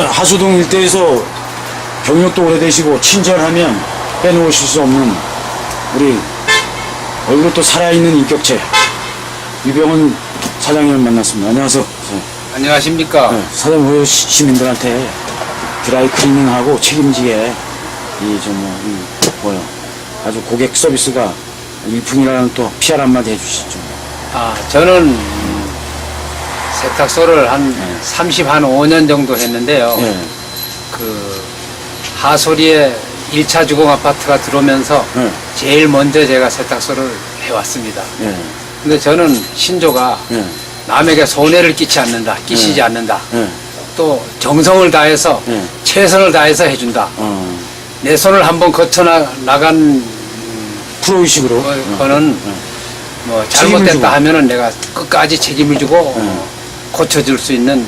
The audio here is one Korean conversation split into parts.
하수동 일대에서 경력도 오래되시고 친절하면 빼놓으실 수 없는 우리 얼굴 또 살아있는 인격체 유병훈 사장님을 만났습니다. 안녕하세요. 안녕하십니까. 네, 사장님 그 시- 시민들한테 드라이 클리닝하고 책임지게 이저뭐 뭐요 아주 고객 서비스가 일품이라는 또 PR 한마디 해주시죠. 아, 저는 음, 세탁소를 한 30, 한 5년 정도 했는데요. 예, 그 하소리에 1차 주공 아파트가 들어오면서 예, 제일 먼저 제가 세탁소를 해왔습니다. 예, 근데 저는 신조가 예, 남에게 손해를 끼치 않는다, 끼치지 예. 않는다. 예, 또 정성을 다해서 예. 최선을 다해서 해준다. 어, 내 손을 한번 거쳐 나- 나간 프로의식으로. 거- 어, 거는 어, 뭐. 잘못됐다 하면은 내가 끝까지 책임을 주고 어, 고쳐줄 수 있는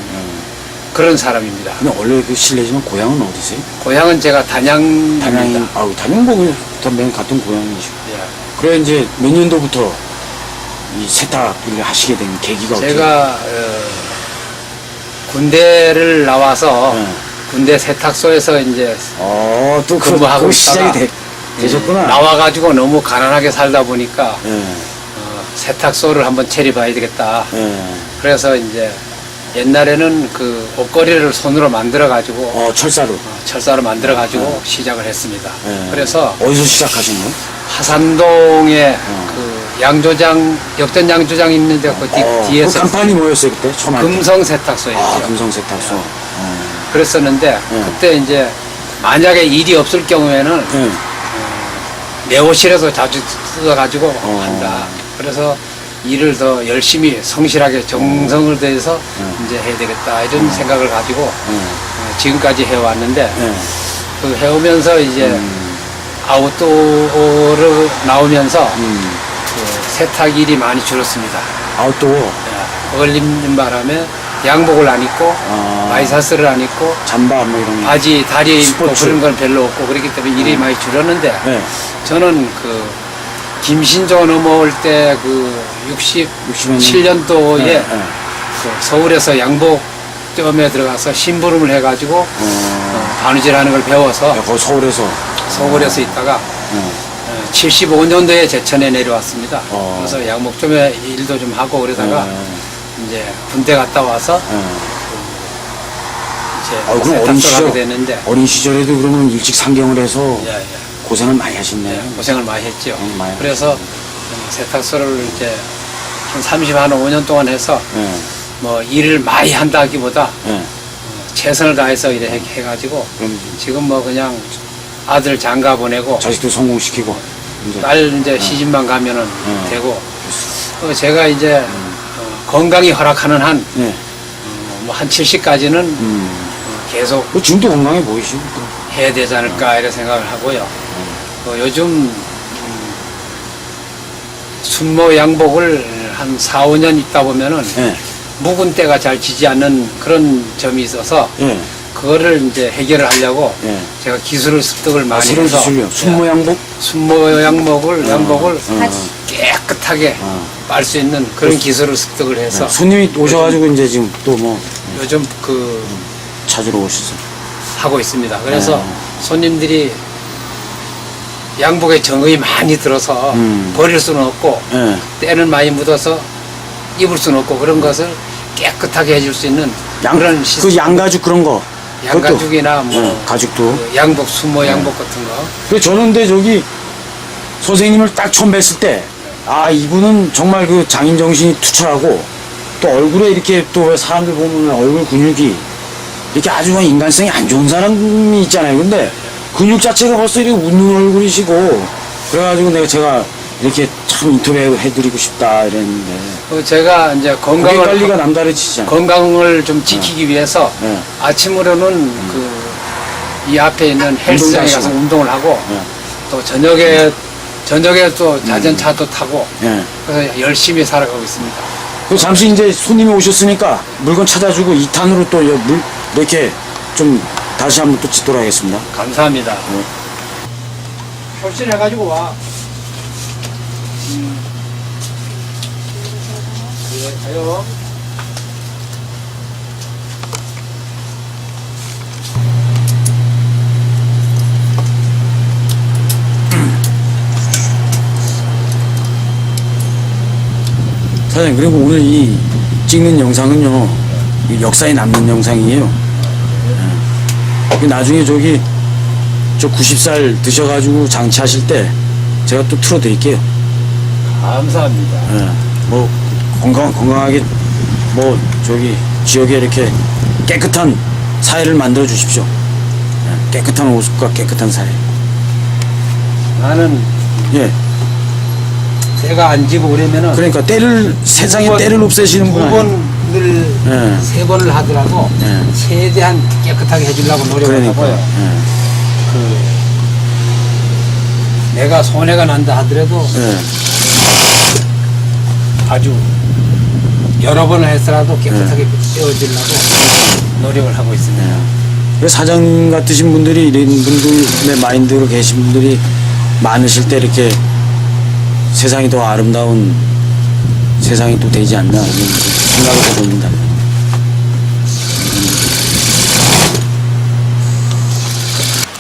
그런 사람입니다. 근데 원래 그 실례지만 고향은 어디세요? 고향은 제가 단양입니다. 단양이, 아우, 단양보고 맨 같은 고향이시고. 예. 그래, 이제 몇 년도부터 이 세탁 일을 하시게 된 계기가 어떻게? 제가 어, 군대를 나와서 네. 군대 세탁소에서 이제 어, 또 그, 근무하고 그 시작이 있다가 되, 되셨구나. 나와가지고 너무 가난하게 살다 보니까 예, 어, 세탁소를 한번 차려봐야 되겠다. 예. 그래서 이제 옛날에는 그 옷걸이를 손으로 만들어 가지고 어, 철사로. 어, 철사로 만들어 가지고 시작을 했습니다. 예. 그래서 어디서 시작하신 거예요? 하산동에 어. 그 양조장 역전 양조장 있는데 그 뒤, 어, 에서 그 간판이 뭐였어요, 그때? 처음 할 때? 금성 세탁소였죠. 아, 금성 세탁소. 어. 그랬었는데 예. 그때 이제 만약에 일이 없을 경우에는 예. 내호실에서 자주 어. 한다. 그래서 일을 더 열심히 성실하게 정성을 다해서 이제 해야 되겠다 이런 생각을 가지고 예. 어, 지금까지 해왔는데 예. 그 해오면서 이제 음. 아웃도어로 나오면서 음. 그 세탁 일이 많이 줄었습니다. 아웃도어. 예, 어울리는 바람에 양복을 안 입고 아. 마이사스를 안 입고 잠바 뭐 이런 거. 바지 다리에 입고 스포츠. 그런 건 별로 없고 그렇기 때문에 일이 많이 줄었는데 예. 저는 그 김신조 넘어올 때 그 67년도에 예, 예. 그 서울에서 양복점에 들어가서 심부름을 해가지고 어. 어, 바느질 하는 걸 배워서 야, 거기 서울에서. 서울에서 있다가 예. 75년도에 제천에 내려왔습니다. 어. 그래서 양복점에 일도 좀 하고 그러다가 예. 이제 군대 갔다 와서 예. 이제 아, 그럼 어린 시절, 됐는데 어린 시절에도 그러면 일찍 상경을 해서 예, 예. 고생을 많이 하셨네요. 고생을 많이 했죠. 음, 많이 그래서 음, 세탁소를 이제 한 30, 한 5년 동안 해서 예. 뭐 일을 많이 한다기보다 예. 최선을 다해서 이래 해- 해가지고 그럼 지금 뭐 그냥 아들 장가 보내고 자식도 성공시키고. 이제. 딸 이제 시집만 가면은 음. 되고 어, 제가 이제 어, 건강이 허락하는 한 예. 뭐한 70까지는 음. 계속 그 지금도 건강해 보이시고. 해야 되지 않을까 이런 생각을 하고요. 어, 요즘 음, 순모 양복을 한 4, 5년 입다 보면은 예. 묵은 때가 잘 지지 않는 그런 점이 있어서 예. 그거를 이제 해결을 하려고 예. 제가 기술을 습득을 아, 많이 새로운 해서 기술요. 순모 양복? 순모 양복을 양복을 어. 깨끗하게 어. 빨수 있는 그런 기술을 습득을 해서 네. 손님이 오셔가지고 이제 지금 또 뭐 요즘 그 찾으러 오셨어요. 하고 있습니다. 그래서 네. 손님들이 양복에 정이 많이 들어서 음. 버릴 수는 없고 예. 때는 많이 묻어서 입을 수는 없고 그런 것을 깨끗하게 해줄 수 있는 양, 그런 시스템. 그 양가죽 그런 거. 양가죽이나 뭐 예, 가죽도. 그 양복 수모 양복 같은 거 그 저는 근데 저기 선생님을 딱 처음 뵀을 때, 아, 이분은 정말 그 장인 정신이 투철하고 또 얼굴에 이렇게 또 왜 사람들 보면 얼굴 근육이 이렇게 아주 인간성이 안 좋은 사람이 있잖아요. 근데 근육 자체가 벌써 이렇게 웃는 얼굴이시고 그래가지고 내가 제가 이렇게 참 인터뷰 해드리고 싶다 이랬는데 그 제가 이제 건강을 관리가 남다르시잖아요. 건강을 좀 지키기 위해서 예. 아침으로는 그 이 앞에 있는 헬스장에 가서 하시고. 운동을 하고 예. 또 저녁에 저녁에 또 자전차도 타고 예. 그래서 열심히 살아가고 있습니다. 그 잠시 이제 손님이 오셨으니까 물건 찾아주고 2탄으로 또 여- 물, 이렇게 좀 다시 한번 또 짓도록 하겠습니다. 감사합니다. 네. 출신해가지고 와. 음. 예, 가요. 사장님 그리고 오늘 이 찍는 영상은요 역사에 남는 영상이에요. 나중에 저기 저 90살 드셔가지고 장치하실 때 제가 또 틀어드릴게요 감사합니다. 예. 뭐 건강 건강하게 뭐 저기 지역에 이렇게 깨끗한 사회를 만들어 주십시오 예. 깨끗한 옷과 깨끗한 사회 나는 예 때가 안 지고 그러면은 그러니까 때를 세상에 때를 없애시는 두분 번을 예. 세 번을 하더라도 예. 최대한 깨끗하게 해주려고 노력을 그러니까 하고요. 예. 그 내가 손해가 난다 하더라도 예. 아주 여러 번을 했더라도 깨끗하게 떼어주려고 노력을 하고 있습니다. 그래서 사장님 같으신 분들이 이런 분들의 마인드로 계신 분들이 많으실 때 이렇게 세상이 더 아름다운 세상이 또 되지 않나 이런 생각을 해봅니다.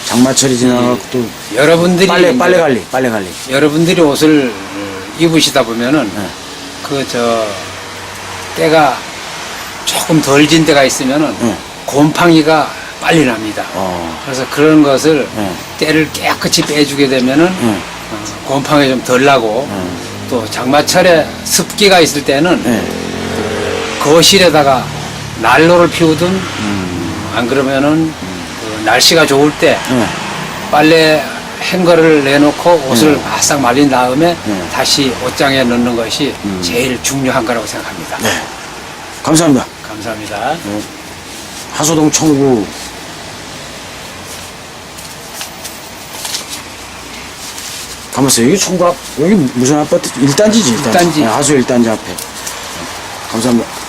장마철이 지나가고 또 여러분들이 빨래 빨래 관리 빨래 관리. 여러분들이 옷을 입으시다 보면은 네. 그저 때가 조금 덜 진 때가 있으면은 네. 곰팡이가 빨리 납니다. 어. 그래서 그런 것을 네. 때를 깨끗이 빼주게 되면은 네. 어, 곰팡이 좀 덜 나고 네. 또 장마철에 습기가 있을 때는 네. 거실에다가 난로를 피우든 음. 안 그러면은 그 날씨가 좋을 때 네. 빨래 행거를 내놓고 옷을 네. 바싹 말린 다음에 네. 다시 옷장에 넣는 것이 음. 제일 중요한 거라고 생각합니다. 네. 감사합니다. 감사합니다. 하소동 청구 가만있어요. 여기 앞, 여기 무슨 아파트? 1단지지, 1단지. 일단지. 하수 1단지 앞에. 감사합니다.